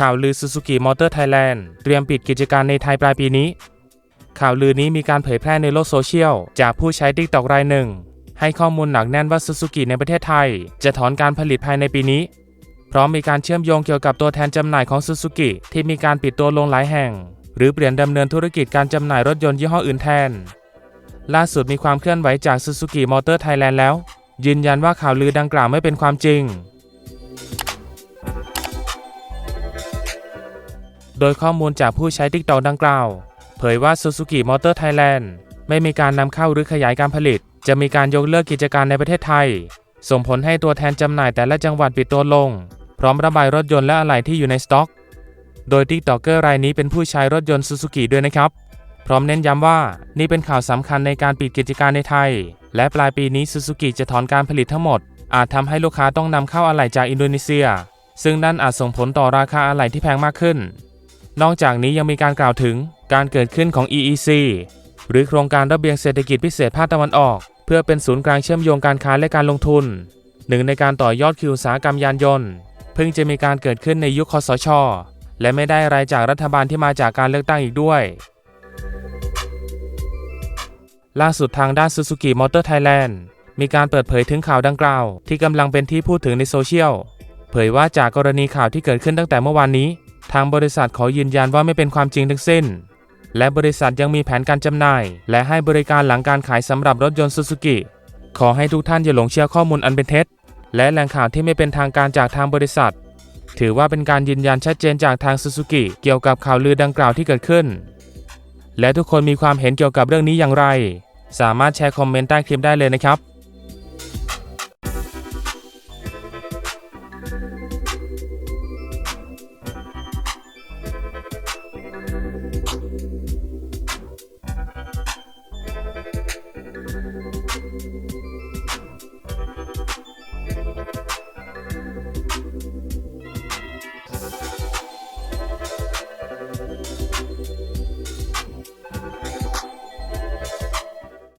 ข่าวลือ Suzuki Motor Thailand เตรียมปิดกิจการในไทยปลายปีนี้ ข่าวลือนี้มีการเผยแพร่ในโลกโซเชียล จากผู้ใช้ TikTok รายหนึ่ง ให้ข้อมูลหนักแน่นว่า Suzuki ในประเทศไทย จะถอนการผลิตภายในปีนี้ พร้อมมีการเชื่อมโยงเกี่ยวกับตัวแทนจำหน่ายของ Suzuki ที่มีการปิดตัวลงหลายแห่ง หรือเปลี่ยนดำเนินธุรกิจการจำหน่ายรถยนต์ยี่ห้ออื่นแทน ล่าสุดมีความเคลื่อนไหวจาก Suzuki Motor Thailand แล้ว ยืนยันว่าข่าวลือดังกล่าวไม่เป็นความจริง โดยข้อมูลจากผู้ใช้ TikTok ดังกล่าว เผยว่า Suzuki Motor Thailand ไม่มีการนำเข้าหรือขยายการผลิต จะมีการยกเลิกกิจการในประเทศไทย ส่งผลให้ตัวแทนจำหน่ายแต่ละจังหวัดปิดตัวลง พร้อมระบายรถยนต์และอะไหล่ที่อยู่ในสต็อก โดย TikToker รายนี้เป็นผู้ใช้รถยนต์ Suzuki ด้วยนะครับ พร้อมเน้นย้ำว่านี่เป็นข่าวสำคัญในการปิดกิจการในไทย และปลายปีนี้ Suzuki จะถอนการผลิตทั้งหมด อาจทำให้ลูกค้าต้องนำเข้าอะไหล่จากอินโดนีเซีย ซึ่งนั่นอาจส่งผลต่อราคาอะไหล่ที่แพงมากขึ้น นอกจากนี้ยังมีการกล่าวถึงการเกิดขึ้นของ EEC หรือโครงการระเบียงเศรษฐกิจพิเศษภาคตะวันออก เพื่อเป็นศูนย์กลางเชื่อมโยงการค้าและการลงทุน หนึ่งในการต่อยอดคิวอุตสาหกรรมยานยนต์ เพิ่งจะมีการเกิดขึ้นในยุคคสช และไม่ได้อะไรจากรัฐบาลที่มาจากการเลือกตั้งอีกด้วย ล่าสุดทางด้าน Suzuki Motor Thailand มีการเปิดเผยถึงข่าวดังกล่าว ที่กำลังเป็นที่พูดถึงในโซเชียล เผยว่าจากกรณีข่าวที่เกิดขึ้นตั้งแต่เมื่อวานนี้ ทางบริษัทขอยืนยันว่าไม่เป็นความจริงทั้งสิ้น และบริษัทยังมีแผนการจำหน่าย และให้บริการหลังการขายสำหรับรถยนต์ Suzuki ขอให้ทุกท่านอย่าหลงเชื่อข้อมูลอันเป็นเท็จ และแหล่งข่าวที่ไม่เป็นทางการจากทางบริษัท ถือว่าเป็นการยืนยันชัดเจนจากทาง Suzuki เกี่ยวกับข่าวลือดังกล่าวที่เกิดขึ้น และทุกคนมีความเห็นเกี่ยวกับเรื่องนี้อย่างไร สามารถแชร์คอมเมนต์ใต้คลิปได้เลยนะครับ